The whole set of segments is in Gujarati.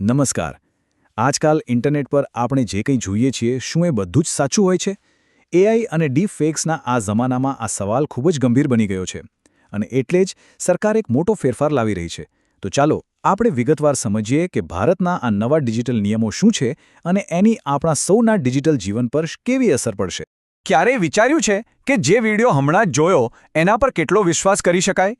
નમસ્કાર. આજકાલ ઇન્ટરનેટ પર આપણે જે કંઈ જોઈએ છીએ, શું એ બધું જ સાચું હોય છે? એઆઈ અને ડીપ ફેક્સના આ જમાનામાં આ સવાલ ખૂબ જ ગંભીર બની ગયો છે અને એટલે જ સરકાર એક મોટો ફેરફાર લાવી રહી છે. તો ચાલો, આપણે વિગતવાર સમજીએ કે ભારતના આ નવા ડિજિટલ નિયમો શું છે અને એની આપણા સૌના ડિજિટલ જીવન પર કેવી અસર પડશે? ક્યારેય વિચાર્યું છે કે જે વીડિયો હમણાં જ જોયો, એના પર કેટલો વિશ્વાસ કરી શકાય?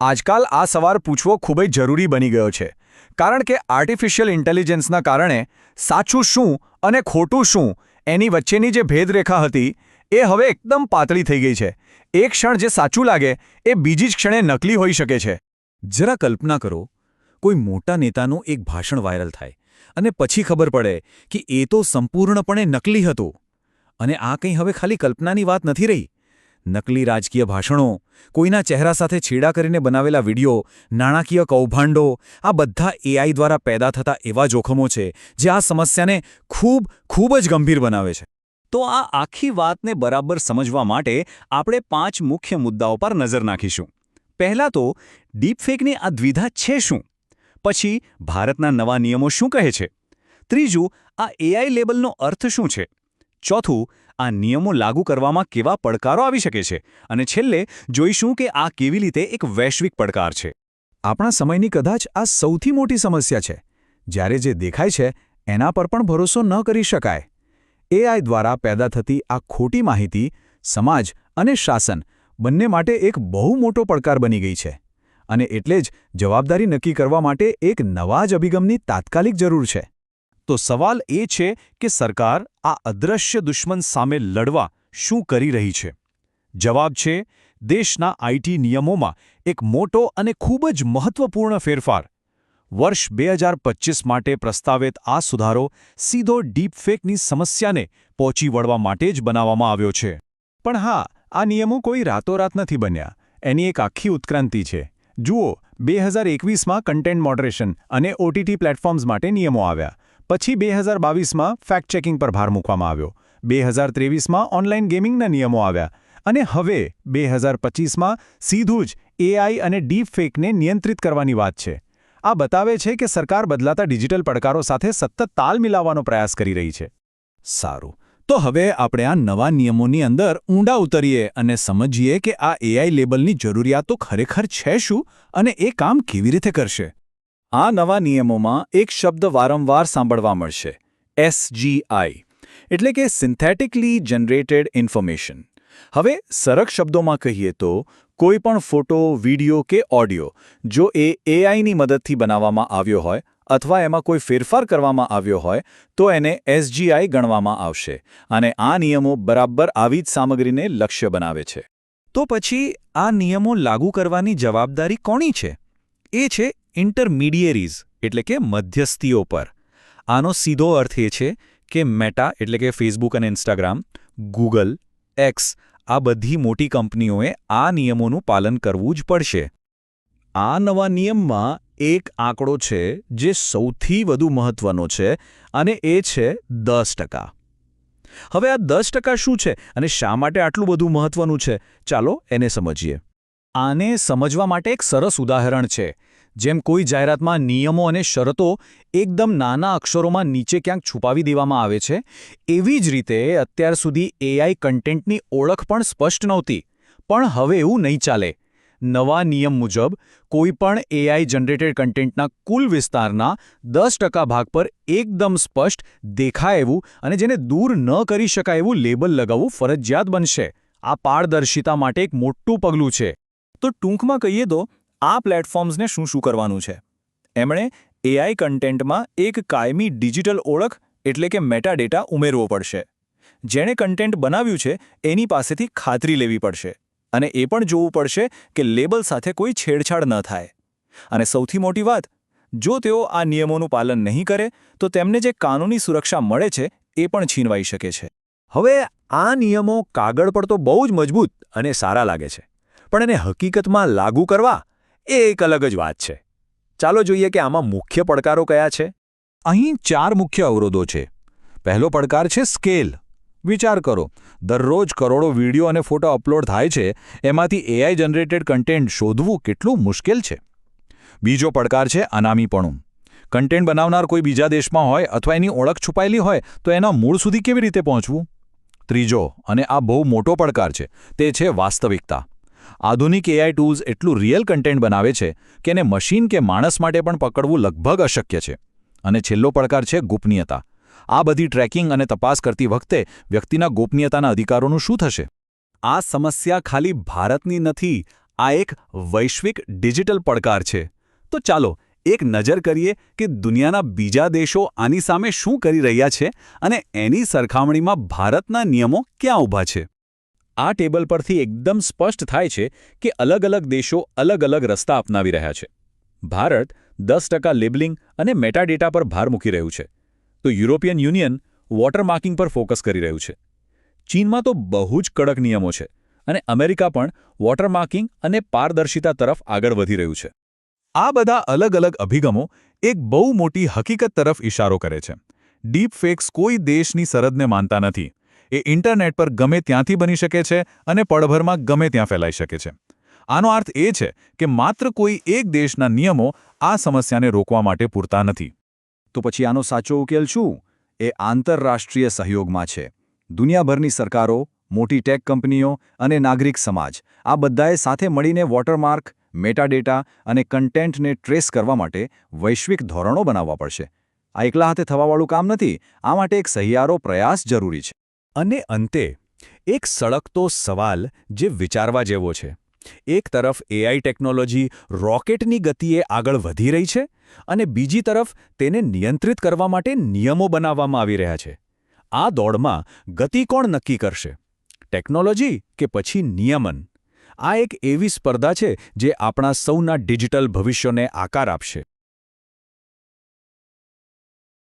આજકાલ આ સવાલ પૂછવો ખૂબ જ જરૂરી બની ગયો છે. કારણ કે આર્ટિફિશિયલ ઇન્ટેલિજન્સના કારણે સાચું શું અને ખોટું શું એની વચ્ચેની જે ભેદરેખા હતી, એ હવે એકદમ પાતળી થઈ ગઈ છે. એક ક્ષણ જે સાચું લાગે, એ બીજી જ ક્ષણે નકલી હોઈ શકે છે. જરા કલ્પના કરો, કોઈ મોટા નેતાનું એક ભાષણ વાયરલ થાય અને પછી ખબર પડે કે એ તો સંપૂર્ણપણે નકલી હતું. અને આ કંઈ હવે ખાલી કલ્પનાની વાત નથી રહી. નકલી રાજકીય ભાષણો, કોઈના ચહેરા સાથે છેડા કરીને બનાવેલા વીડિયો, નાણાકીય કૌભાંડો, આ બધા એઆઈ દ્વારા પેદા થતા એવા જોખમો છે, જે આ સમસ્યાને ખૂબ ખૂબ જ ગંભીર બનાવે છે. તો આ આખી વાતને બરાબર સમજવા માટે આપણે પાંચ મુખ્ય મુદ્દાઓ પર નજર નાખીશું. પહેલાં તો, ડીપફેકની આ દ્વિધા છે શું? પછી, ભારતના નવા નિયમો શું કહે છે? ત્રીજું, આ એઆઈ લેબલનો અર્થ શું છે? ચોથું, આ નિયમો લાગુ કરવામાં કેવા પડકારો આવી શકે છે? અને છેલ્લે, જોઈશું કે આ કેવી રીતે એક વૈશ્વિક પડકાર છે. આપણા સમયની કદાચ આ સૌથી મોટી સમસ્યા છે. જ્યારે જે દેખાય છે, એના પર પણ ભરોસો ન કરી શકાય. એઆઈ દ્વારા પેદા થતી આ ખોટી માહિતી, સમાજ અને શાસન બંને માટે એક બહુ મોટો પડકાર બની ગઈ છે. અને એટલે જ જવાબદારી નક્કી કરવા માટે એક નવા જ અભિગમની તાત્કાલિક જરૂર છે. તો સવાલ એ છે કે સરકાર આ અદૃશ્ય દુશ્મન સામે લડવા શું કરી રહી છે? જવાબ છે, દેશના આઈટી નિયમોમાં એક મોટો અને ખૂબ જ મહત્વપૂર્ણ ફેરફાર. વર્ષ બે હજાર માટે પ્રસ્તાવિત આ સુધારો સીધો ડીપફેકની સમસ્યાને પહોંચી વળવા માટે જ બનાવવામાં આવ્યો છે. પણ હા, આ નિયમો કોઈ રાતોરાત નથી બન્યા. એની એક આખી ઉત્ક્રાંતિ છે. જુઓ, બે હજાર એકવીસમાં કન્ટેન્ટ મોડરેશન અને ઓટીટી પ્લેટફોર્મ્સ માટે નિયમો આવ્યા. પછી બે હજાર બાવીસમાં ફેક્ટ ચેકિંગ પર ભાર મૂકવામાં આવ્યો. બે હજાર ત્રેવીસમાં ઓનલાઈન ગેમિંગના નિયમો આવ્યા અને હવે બે હજાર પચીસમાં સીધું જ એઆઈ અને ડીપ ફેકને નિયંત્રિત કરવાની વાત છે. આ બતાવે છે કે સરકાર બદલાતા ડિજિટલ પડકારો સાથે સતત તાલ મિલાવવાનો પ્રયાસ કરી રહી છે. સારું. તો હવે આપણે આ નવા નિયમોની અંદર ઊંડા ઉતરીએ અને સમજીએ કે આ એઆઈ લેબલની જરૂરિયાતો ખરેખર છે શું અને એ કામ કેવી રીતે કરશે? આ નવા નિયમોમાં એક શબ્દ વારંવાર સાંભળવા મળશે એસજીઆઈ એટલે કે સિન્થેટિકલી જનરેટેડ ઇન્ફોર્મેશન હવે સરળ શબ્દોમાં કહીએ તો, કોઈ પણ ફોટો, વિડિયો કે ઓડિયો, જો એ એઆઈની મદદથી બનાવવામાં આવ્યો હોય અથવા એમાં કોઈ ફેરફાર કરવામાં આવ્યો હોય, તો એને એસજીઆઈ ગણવામાં આવશે અને આ નિયમો બરાબર આવી જ સામગ્રીને લક્ષ્ય બનાવે છે. તો પછી આ નિયમો લાગુ કરવાની જવાબદારી કોની છે? એ છે ઇન્ટરમીડિયેરીઝ એટલે કે મધ્યસ્થીઓ પર. આનો સીધો અર્થ એ છે કે મેટા એટલે કે ફેસબુક અને ઇન્સ્ટાગ્રામ ગૂગલ એક્સ આ બધી મોટી કંપનીઓએ આ નિયમોનું પાલન કરવું જ પડશે. આ નવા નિયમમાં એક આંકડો છે જે સૌથી વધુ મહત્વનો છે અને એ છે દસ ટકા. હવે આ દસ ટકા શું છે અને શા માટે આટલું બધું મહત્વનું છે? ચાલો એને સમજીએ. આને સમજવા માટે એક સરસ ઉદાહરણ છે. જેમ કોઈ જાહેરાતમાં નિયમો અને શરતો એકદમ નાના અક્ષરોમાં નીચે ક્યાંક છુપાવી દેવામાં આવે છે, એવી જ રીતે અત્યાર સુધી એઆઈ કન્ટેન્ટની ઓળખ પણ સ્પષ્ટ નહોતી. પણ હવે એવું નહીં ચાલે. નવા નિયમ મુજબ, કોઈ પણ એઆઈ જનરેટેડ કન્ટેન્ટના કુલ વિસ્તારના દસ ભાગ પર એકદમ સ્પષ્ટ દેખાય એવું અને જેને દૂર ન કરી શકાય એવું લેબલ લગાવવું ફરજિયાત બનશે. આ પારદર્શિતા માટે એક મોટું પગલું છે. તો ટૂંકમાં કહીએ તો આ પ્લેટફોર્મ્સને શું શું કરવાનું છે? એમણે એઆઈ કન્ટેન્ટમાં એક કાયમી ડિજિટલ ઓળખ, એટલે કે મેટાડેટા ઉમેરવો પડશે. જેણે કન્ટેન્ટ બનાવ્યું છે, એની પાસેથી ખાતરી લેવી પડશે. અને એ પણ જોવું પડશે કે લેબલ સાથે કોઈ છેડછાડ ન થાય. અને સૌથી મોટી વાત, જો તેઓ આ નિયમોનું પાલન નહીં કરે, તો તેમને જે કાનૂની સુરક્ષા મળે છે, એ પણ છીનવાઈ શકે છે. હવે આ નિયમો કાગળ પર તો બહુ જ મજબૂત અને સારા લાગે છે. પણ એને હકીકતમાં લાગુ કરવા એ એક અલગ જ વાત છે. ચાલો જોઈએ કે આમાં મુખ્ય પડકારો કયા છે. અહીં ચાર મુખ્ય અવરોધો છે. પહેલો પડકાર છે સ્કેલ. વિચાર કરો, દરરોજ કરોડો વીડિયો અને ફોટો અપલોડ થાય છે, એમાંથી એઆઈ જનરેટેડ કન્ટેન્ટ શોધવું કેટલું મુશ્કેલ છે. બીજો પડકાર છે અનામીપણું. કન્ટેન્ટ બનાવનાર કોઈ બીજા દેશમાં હોય અથવા એની ઓળખ છુપાયેલી હોય, તો એના મૂળ સુધી કેવી રીતે પહોંચવું? ત્રીજો, અને આ બહુ મોટો પડકાર છે, તે છે વાસ્તવિકતા. આધુનિક એઆઈ ટૂલ્સ એટલું રિયલ કન્ટેન્ટ બનાવે છે કે એને મશીન કે માણસ માટે પણ પકડવું લગભગ અશક્ય છે. અને છેલ્લો પડકાર છે ગોપનીયતા. આ બધી ટ્રેકિંગ અને તપાસ કરતી વખતે વ્યક્તિના ગોપનીયતાના અધિકારોનું શું થશે? આ સમસ્યા ખાલી ભારતની નથી, આ એક વૈશ્વિક ડિજિટલ પડકાર છે. તો ચાલો એક નજર કરીએ કે દુનિયાના બીજા દેશો આની સામે શું કરી રહ્યા છે અને એની સરખામણીમાં ભારતના નિયમો ક્યાં ઊભા છે. આ ટેબલ પરથી એકદમ સ્પષ્ટ થાય છે કે અલગ અલગ દેશો અલગ અલગ રસ્તા અપનાવી રહ્યા છે. ભારત દસ ટકા લેબલિંગ અને મેટાડેટા પર ભાર મૂકી રહ્યું છે. તો યુરોપિયન યુનિયન વોટરમાર્કિંગ પર ફોકસ કરી રહ્યું છે. ચીનમાં તો બહુ જ કડક નિયમો છે અને અમેરિકા પણ વોટરમાર્કિંગ અને પારદર્શિતા તરફ આગળ વધી રહ્યું છે. આ બધા અલગ અલગ અભિગમો એક બહુ મોટી હકીકત તરફ ઇશારો કરે છે. ડીપ ફેક્સ કોઈ દેશની સરહદને માનતા નથી. એ ઇન્ટરનેટ પર ગમે ત્યાંથી બની શકે છે અને પળભરમાં ગમે ત્યાં ફેલાઈ શકે છે. આનો અર્થ એ છે કે માત્ર કોઈ એક દેશના નિયમો આ સમસ્યાને રોકવા માટે પૂરતા નથી. તો પછી આનો સાચો ઉકેલ શું? એ આંતરરાષ્ટ્રીય સહયોગમાં છે. દુનિયાભરની સરકારો, મોટી ટેક કંપનીઓ અને નાગરિક સમાજ આ બધાએ સાથે મળીને વોટરમાર્ક, મેટાડેટા અને કન્ટેન્ટને ટ્રેસ કરવા માટે વૈશ્વિક ધોરણો બનાવવા પડશે. આ એકલા હાથે થવાવાળું કામ નથી. આ માટે એક સહિયારો પ્રયાસ જરૂરી છે. અને અંતે, એક સળગતો સવાલ જે વિચારવા જેવો છે. એક તરફ એઆઈ ટેકનોલોજી રોકેટની ગતિએ આગળ વધી રહી છે અને બીજી તરફ તેને નિયંત્રિત કરવા માટે નિયમો બનાવવામાં આવી રહ્યા છે. આ દોડમાં ગતિ કોણ નક્કી કરશે? ટેકનોલોજી કે પછી નિયમન? આ એક એવી સ્પર્ધા છે જે આપણા સૌના ડિજિટલ ભવિષ્યને આકાર આપશે.